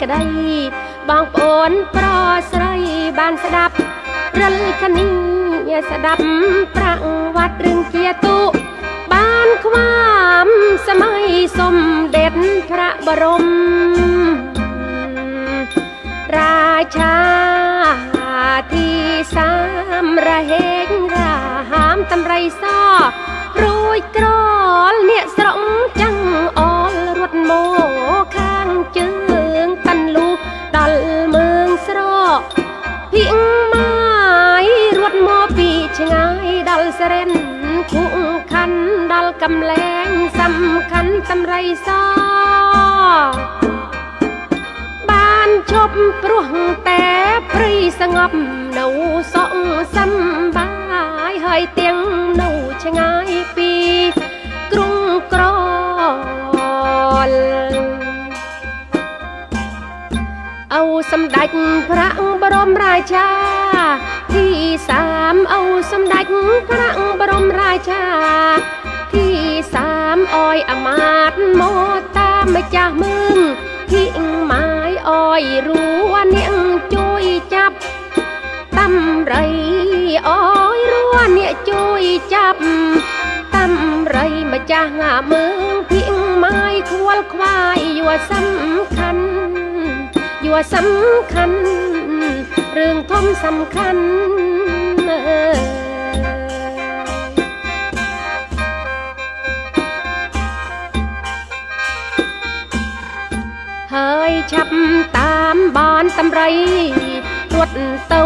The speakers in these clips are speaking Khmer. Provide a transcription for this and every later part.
ក្តី បងប្អូនប្រស្រីបានស្ដាប់រិលគនីស្ដាប់ប្រវត្តិរឿងជាទុបានខ្វាមសម័យសំដេចព្រះបរមរាជាទីសំរហេងរាហាមតម្រៃសរួយក្រលអ្នកស្រុកចាំងអ ដល់សរិនគុកខណ្ឌដល់កំលែងសំខាន់តម្រៃសបានជប់ព្រោះតែព្រៃស្ងប់នៅសក់សំបាយហើយទាំងនៅឆ្ងាយពីក្រុងក្រលអូសម្ដេចព្រះបរមរាជា ទីសាមអូសម្ដេចព្រះបរមរាជា ទីសាមអយអាមាតមកតាមម្ចាស់មឿងធីងម៉ាយអយរួនាងជួយចាប់តាមរៃអយរួនាងជួយចាប់តាមរៃម្ចាស់ងាមឿងធីងម៉ាយខ្វល់ខ្វាយយួរសំខាន់យួរសំខាន់ រឿងធំសំខាន់ហើយឆាប់តាមបនតម្រៃរត់ទៅ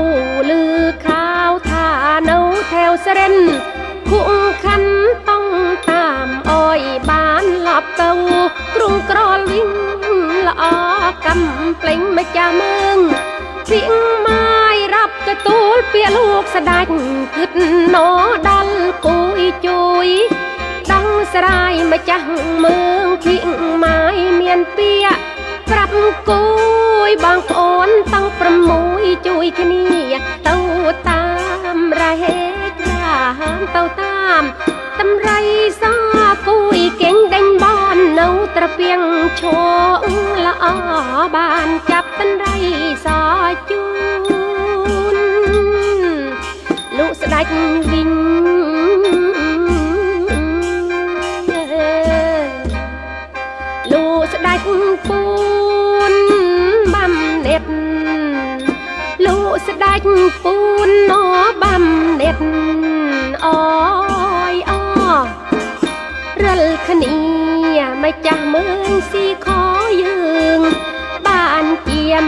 លឺខាវថានៅថែវសរិនគុំខាន់ຕ້ອງតាមអើយបានឡប់ទៅទ្រង់ក្រលវិញល្អកំប្លែងមកចាមើង ពីងម៉ាយរាប់ទទួលពាក្យលោកស្ដាច់គិតណដល់គួយជួយដងស្រាយម្ចាស់មឿងពីងម៉ាយមានពាក្យប្រាប់គួយបងប្អូនតាំង6ជួយគ្នាទៅតាមរហេករាហាមទៅតាមតម្រៃសគួយគេងដេញបននៅត្រពៀងឈងល្អ បានចាប់តម្រៃសជូនលោកស្ដេចវិញ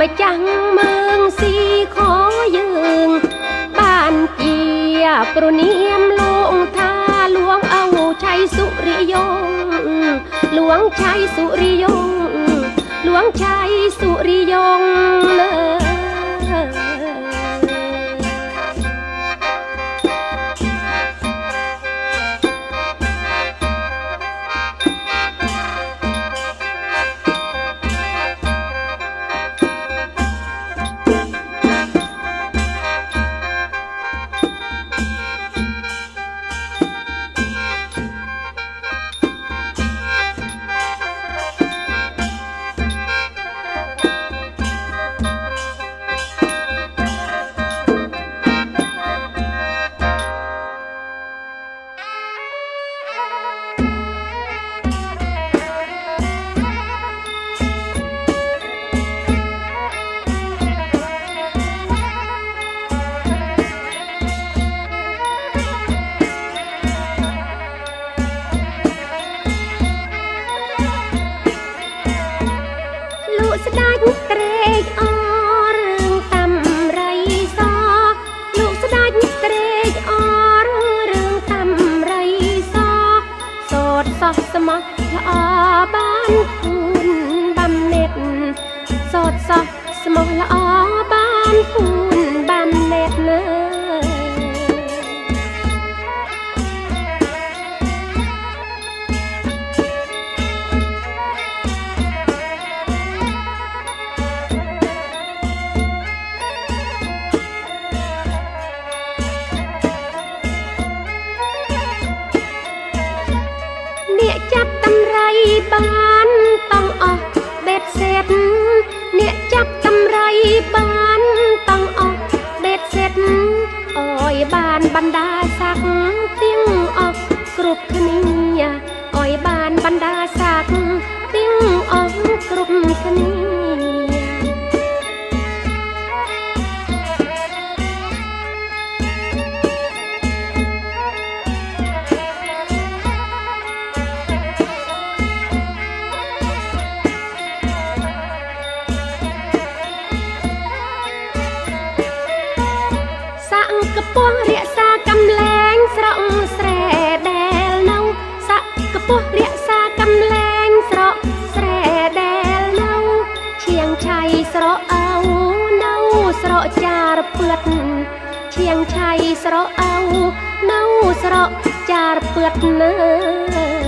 ជាម្ចាស់មើងស៊ីខយើងបានជាប្រនាមលោកថាលួងអោឆៃសុរិយងលួងឆៃសុរិយងលួងឆៃសុរិយងលើលោក ស្មោះល្ងឆៃស្រកអៅនៅស្រកចារពឿតនៅ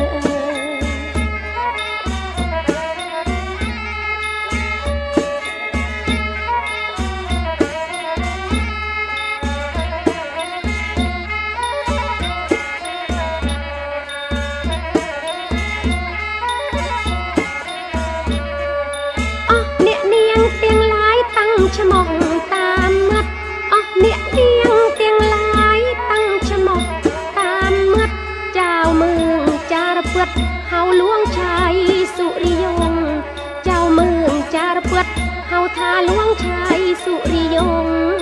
ចារពឹតហៅលួងឆៃសុរិយងចៅមឿងចារពឹតហៅថាលួងឆៃសុរិយងគិ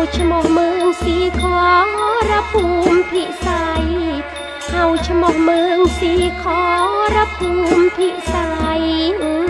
ហៅឈ្មោះមឿងស៊ីខរភូមិភិស័យហៅឈ្មោះមឿងស៊ីខរភូមិភិស័យស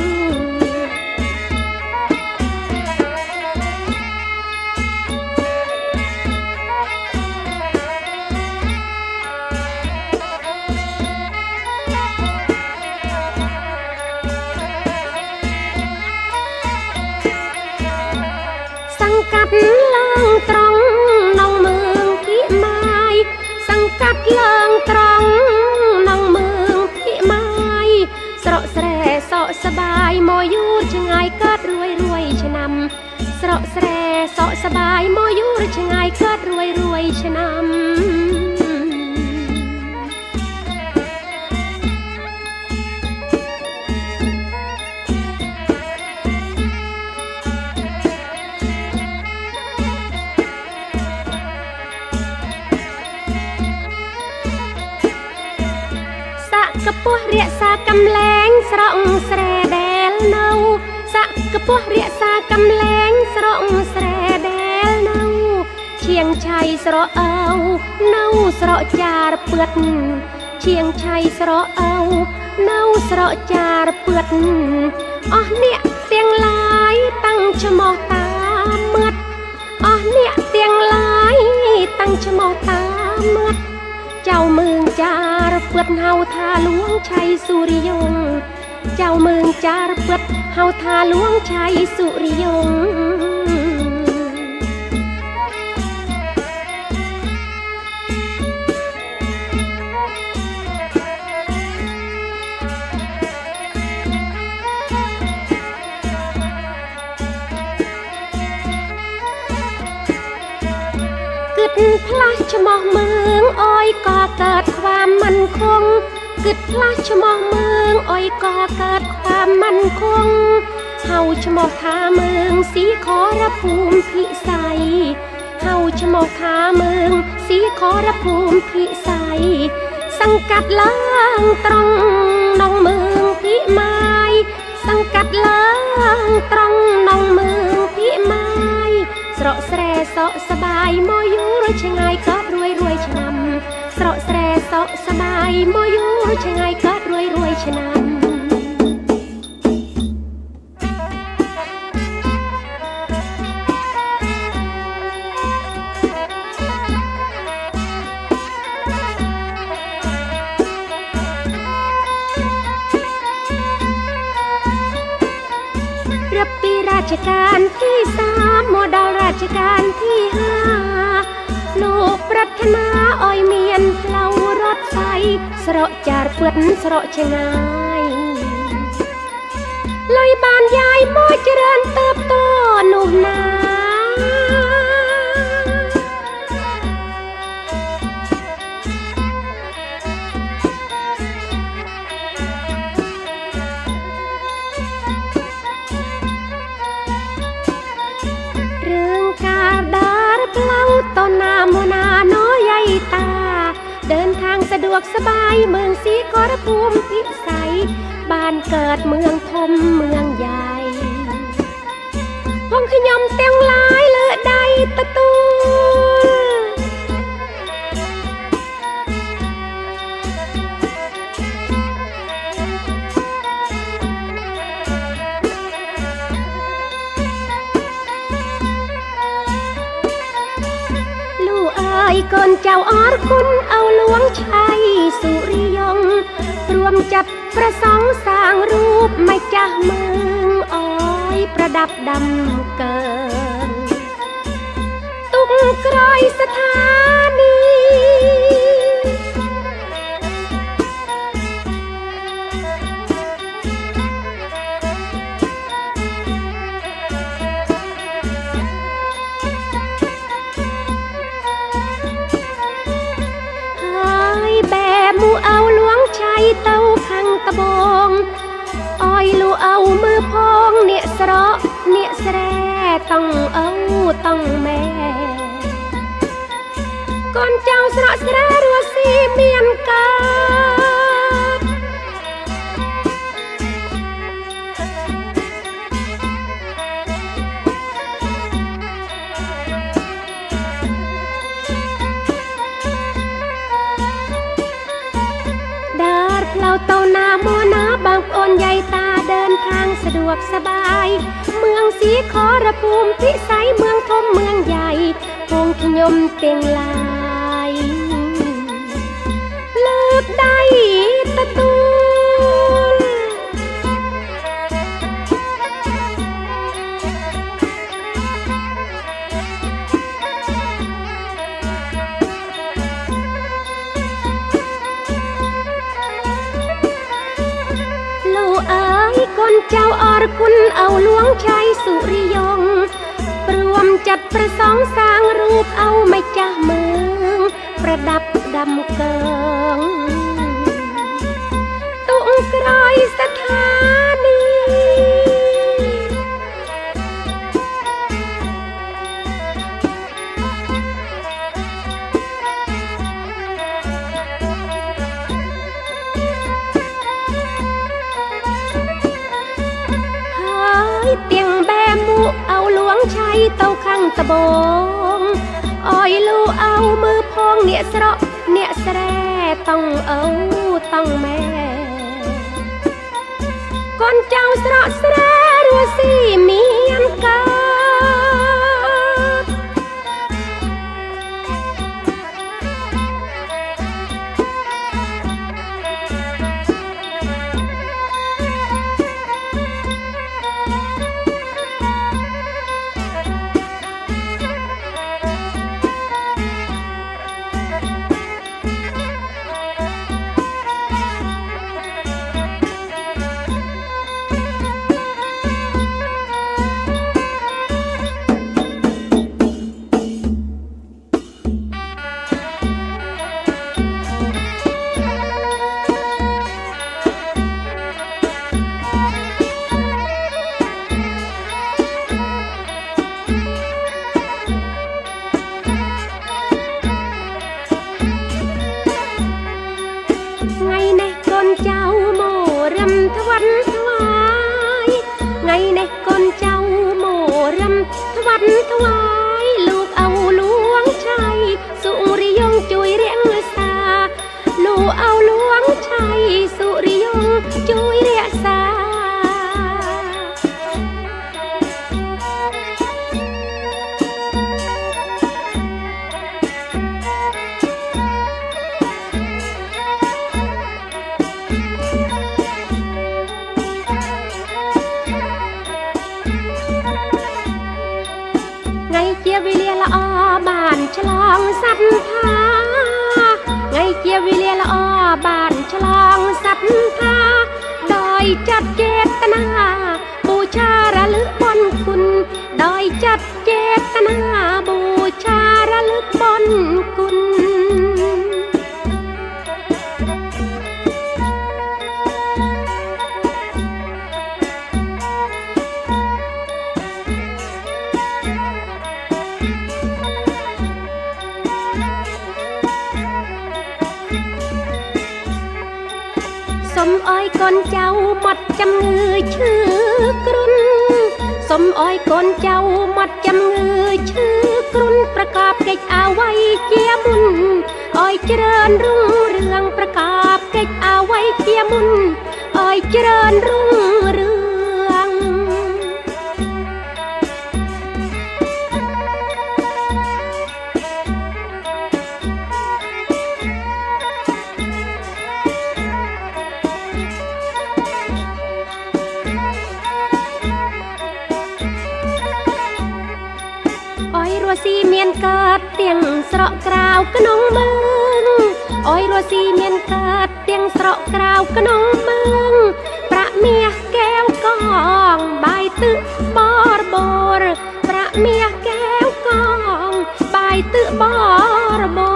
ក់កពស់រក្សាកំលែងស្រង់ស្រែដែលនៅឈៀងឆៃស្រកអៅនៅស្រកចារពឿតឈៀងឆៃស្រកអៅនៅស្រកចារពឿតអស់អ្នកទាំងឡាយតាំងឈ្មោះតាមមាត់អស់អ្នកទាំងឡាយតាំងឈ្មោះតាមមាត់ចៅមឿងចារពឹតហៅថាលួងឆៃសុរិយង ចៅមើងចារពិតហៅថាលួងឆៃសុរិយងផ្លាស់ឆ្មោះមើងអើយក៏កើតខ្វាមមិនគង់ គិតផ្លាស់ឈ្មោះមឿងអយក៏កើតความមិនគង់ហៅឈ្មោះថាមឿងស៊ីខរភូមិភិស័យហៅឈ្មោះថាមឿងស៊ីខរភូមិភិស័យសង្កាត់ឡើងត្រង់នងមឿងភិមាយសង្កាត់ឡើងត្រង់នងមឿងភិមាយ ស្រកស្រែសក់សបាយមកយូរឆ្ងាយកើតរួយរួយឆ្នាំ ស្រកស្រែសុខសบายមកយូរឆ្ងាយកើតរួយរួយឆ្នាំពីរាជការទី3មកដល់រាជការទី5 លោកប្រាថ្នាឲ្យមានផ្លូវរត់ໄសស្រកចារពឿនស្រកឆ្ងាយលុយបានយាយមកច្រើនតើបតនោះណា ทางสะดวกสบายเมืองสีขอรภูมิพิสัย บ้านเกิดเมืองทมเมืองใหญ่ห้องขยมเตียงหลายเลือใดตะตูลูกเอ้ยก่ ត្រួមចាប់ប្រសងសាងរូបមិនចាស់មើងអយប្រដាប់ដំកើទុកក្រោយស្ថាន វមើលផងអ្នកស្រកអ្នកស្រែតង់អោតង់ម៉ែកូនចៅស្រកស្រែរស់ស៊ីមានកើតដើរផ្លូវទៅណាមកណាបងប្អូនយាយតា ทางสะดวกสบาย เมืองสีขอระภูมิพิสัยเมืองทมเมืองใหญ่พงขยมเตียงลายเลิกได้ตะตู อรคุณเอาหลวงชัยสุริยง รวมจัดประสองสร้างรูปเอาไม่ ទាំងឪទាំងម៉ែកូនចៅស្រស់ស្រ ជាវេលាល្អបានឆ្លងសັດថាថ្ងៃជាវេលាល្អបានឆ្លងសັດថាដោយចិត្តចេតនាបូឆារលឹកបុណ្យគុណដោយចិត្តចេតនាបូឆារលឹកបុណ្យគុណ សុំអើយកូនចៅមាត់ចាំងើឈឺគ្រុនសុំអើយកូនចៅមាត់ចាំងើឈឺគ្រុនប្រកបកិច្ចអវ័យជាមុនអើយច្រើនរុងរឿងប្រកបកិច្ចអវ័យជាមុនអើយច្រើនរុង កើតទាំងស្រកក្រៅក្នុងមឿងអយរស់ស៊ីមានកើតទាំងស្រកក្រៅក្នុងមឿងប្រាក់មាសកែវកងបាយទឹកបរបរប្រាក់មាសកែវកងបាយទឹកបរបរ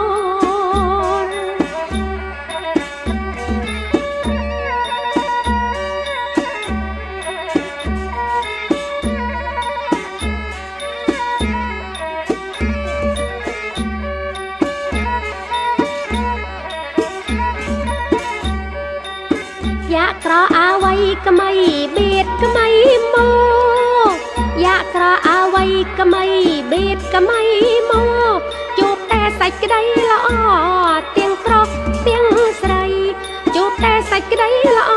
អាវៃក្មៃបៀតក្មៃមកយ៉ាក្រអាវៃក្មៃបៀតក្មៃមកជួបតែសាច់ក្តីល្អទៀងប្រុសទៀងស្រីជួបតែសាច់ក្តីល្អ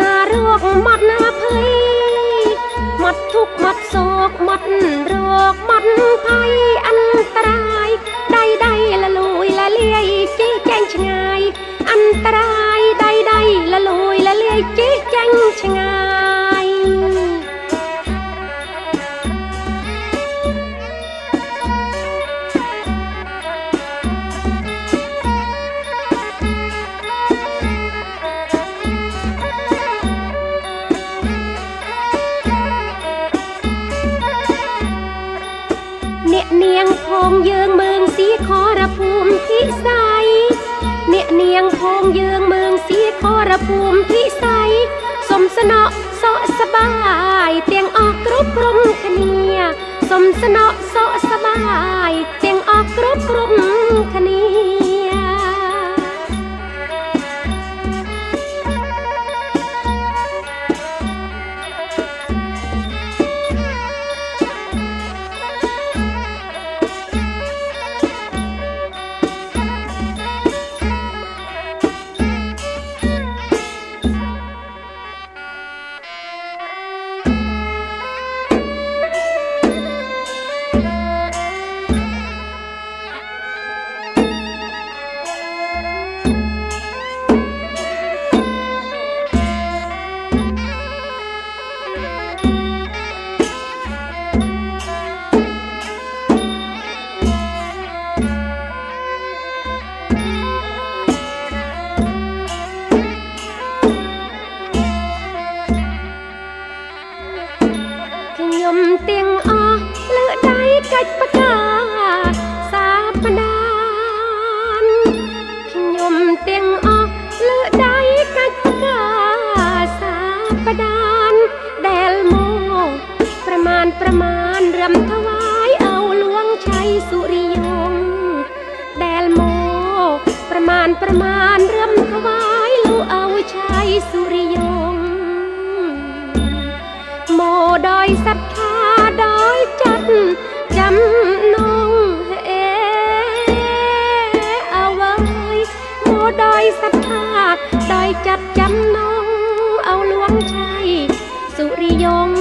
ណារោគមាត់ណាភ័យមាត់ធុកមាត់សោកមាត់រោគមាត់ភ័យអន្តរាយដៃដៃលលួយលលាយជីចាញ់ឆ្ងាយអន្តរាយ ងផងយើងមើងសៀខរភូមិពិស័យសុំស្នក់សក់សបាយទាំងអស់គ្រប់ក្រុមគ្នាសុំស្នក់សក់សបាយទាំងអស់គ្រប់ក្រុមគ្នាខ្ញុំ ยม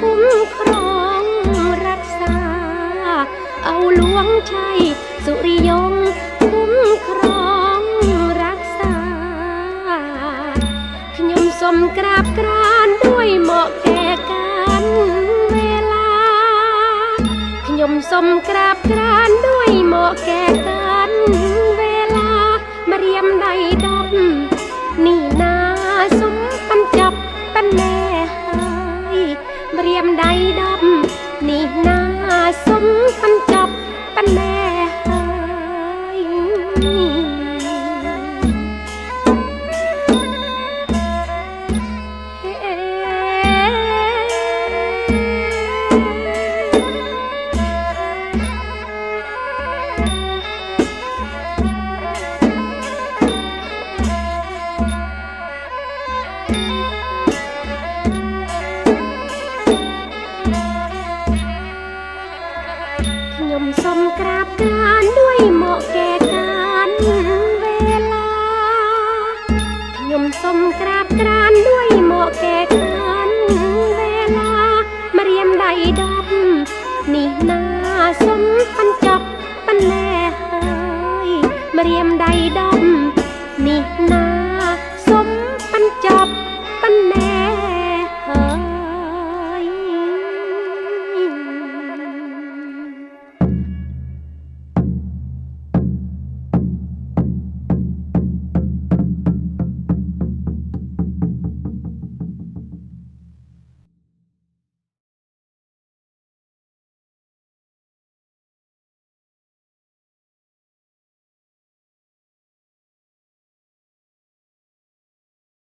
คุ้มครองรักษา เอาหลวงชัยสุริยมคุ้มครองรักษา ขยมสมกราบกรานด้วยเหมาะแก่การเวลา ขยมสมกราบกรานด้วยเหมาะแก่การเวลา มาเรียมใดดำนี่นาสมป ยมใดดำ